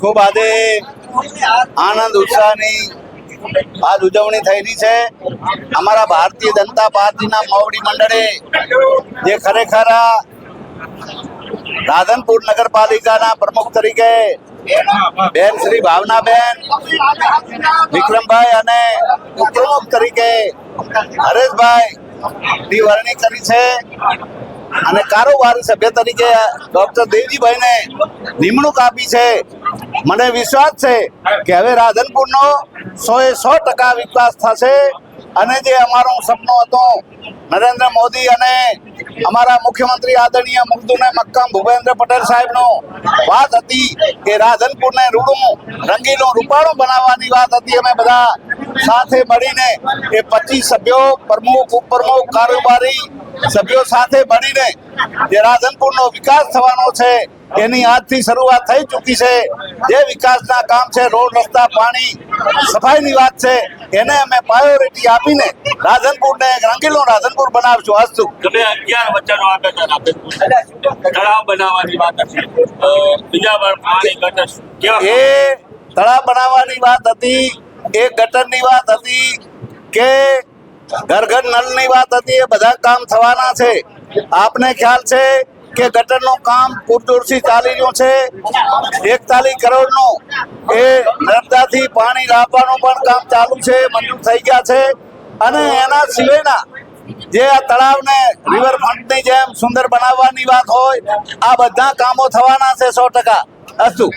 ખૂબ આજે આનંદ, ઉત્સાહની આજ ઉજવણી થયેલી છે. અમારા ભારતીય જનતા પાર્ટીના મોવડી મંડળે જે ખરેખર રાધનપુર નગરપાલિકાના પ્રમુખ તરીકે બેન શ્રી ભાવનાબેન, વિક્રમભાઈ અને ઉપપ્રમુખ તરીકે હરેશભાઈ ની વરણી કરી છે. અને કારોબારી સભ્ય તરીકે ડોક્ટર દેવજીભાઈને નિમણૂક આપી છે. મને વિશ્વાસ છે કે હવે રાધનપુરનો સો એ સો ટકા વિકાસ થશે અને જે અમારો સપનું હતું, નરેન્દ્ર મોદી અને અમારા મુખ્યમંત્રી આદરણીય મુગ્ધુને મક્કમ ભૂપેન્દ્ર પટેલ સાહેબનો વાત હતી કે રાધનપુરને રૂડું, રંગીલું રૂપાળું બનાવવાની વાત હતી. અમે બધા સાથે મળીને એ પચીસ સભ્યો પ્રમુખ ઉપપ્રમુખ કારોબારી સભ્યો સાથે મળીને જે રાધનપુરનો વિકાસ થવાનો છે એની આજથી શરૂઆત થઈ ચૂકી છે. જે વિકાસના કામ છે રોડ રસ્તા પાણી સફાઈની વાત છે એને અમે પ્રાયોરિટી આપીને રાધનપુરને એક રંગીલો રાધનપુર બનાવશું. અસ્તુ. તમે અગિયાર વચ્ચેનો આવેદન આપેલું તળાવ બનાવવાની વાત હતી. બીજા પાણી કેવા? એ તળાવ બનાવવાની વાત હતી. એ ગટરની વાત હતી કે ઘર ઘર નળની વાત હતી, એ બધા કામ થવાના છે. આપને ખ્યાલ છે કે ગટરનું કામ પૂરજોરથી ચાલી રહ્યું છે. એકતાલીસ કરોડનું. એ નર્મદાથી પાણી લાવવાનું પણ કામ ચાલુ છે, મંજૂર થઈ ગયા છે. અને એના સિવાયના જે આ તળાવને રિવરફ્રન્ટની જેમ સુંદર બનાવવાની વાત હોય, આ બધા કામો થવાના છે સો ટકા. અસ્તુ.